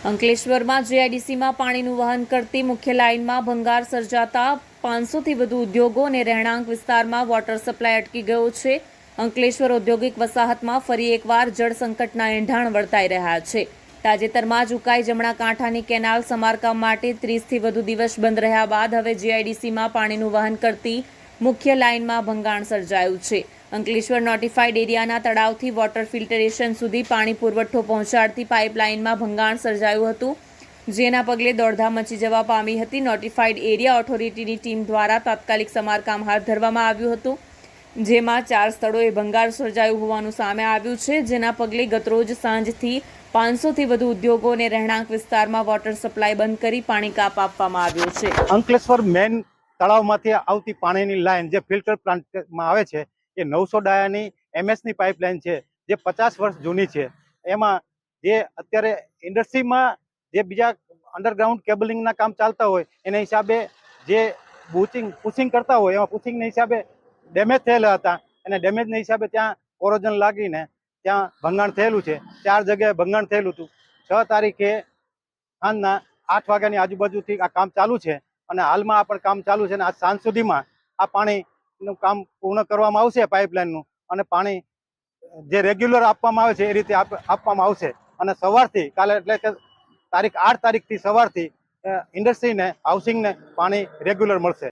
અંકલેશ્વરમાં જીઆઈડીસીમાં પાણીનું વહન કરતી મુખ્ય લાઇનમાં ભંગાર સર્જાતા પાંચસોથી વધુ ઉદ્યોગો અને રહેણાંક વિસ્તારમાં વોટર સપ્લાય અટકી ગયો છે. અંકલેશ્વર ઔદ્યોગિક વસાહતમાં ફરી એકવાર જળ સંકટના એંધાણ વર્તાઈ રહ્યા છે. તાજેતરમાં જ ઉકાઈ જમણા કાંઠાની કેનાલ સમારકામ માટે ત્રીસથી વધુ દિવસ બંધ રહ્યા બાદ હવે જીઆઈડીસીમાં પાણીનું વહન કરતી મુખ્ય લાઇનમાં ભંગાણ સર્જાયું છે. અંકલેશ્વર નોટિફાઈડ એરિયાના તળાવથી વોટર ફિલ્ટરેશન સુધી પાણી પુરવઠો પહોંચાડતી પાઇપલાઇનમાં ભંગાણ સર્જાયું હતું. જેના પગલે દોડધામ મચી જવા પામી હતી નોટિફાઈડ એરિયા ઓથોરિટીની ટીમ દ્વારા તાત્કાલિક સમારકામ હાથ ધરવામાં આવ્યું હતું. જેમાં ચાર સ્થળોએ ભંગાર સર્જાયું હોવાનું સામે આવ્યું છે. જેના પગલે ગતરોજ સાંજથી પાંચસોથી વધુ ઉદ્યોગો અને રહેણાંક વિસ્તારમાં વોટર સપ્લાય બંધ કરી પાણી કાપ આપવામાં આવ્યો છે. અંકલેશ્વર મેન તળાવમાંથી આવતી પાણીની લાઈન જે ફિલ્ટર પ્લાન્ટમાં આવે છે, એ નવસો ડાયાની એમએસની પાઇપલાઇન છે, જે પચાસ વર્ષ જૂની છે. એમાં જે અત્યારે ઇન્ડસ્ટ્રીમાં જે બીજા અંડરગ્રાઉન્ડ કેબલિંગના કામ ચાલતા હોય, એના હિસાબે જે બુચિંગ પુશિંગ કરતા હોય, એમાં પુશિંગના હિસાબે ડેમેજ થયેલા હતા. અને ડેમેજના હિસાબે ત્યાં કોરોજન લાગીને ત્યાં ભંગાણ થયેલું છે. ચાર જગ્યાએ ભંગાણ થયેલું હતું. છ તારીખે સાંજના આઠ વાગ્યાની આજુબાજુથી આ કામ ચાલુ છે. અને હાલમાં આ પણ કામ ચાલુ છે અને આજ સાંજ સુધીમાં આ પાણીનું કામ પૂર્ણ કરવામાં આવશે પાઇપલાઇનનું અને પાણી જે રેગ્યુલર આપવામાં આવે છે એ રીતે આપ- આપવામાં આવશે. અને સવારથી, કાલે એટલે કે તારીખ આઠ તારીખથી સવારથી ઇન્ડસ્ટ્રીને, હાઉસિંગને પાણી રેગ્યુલર મળશે.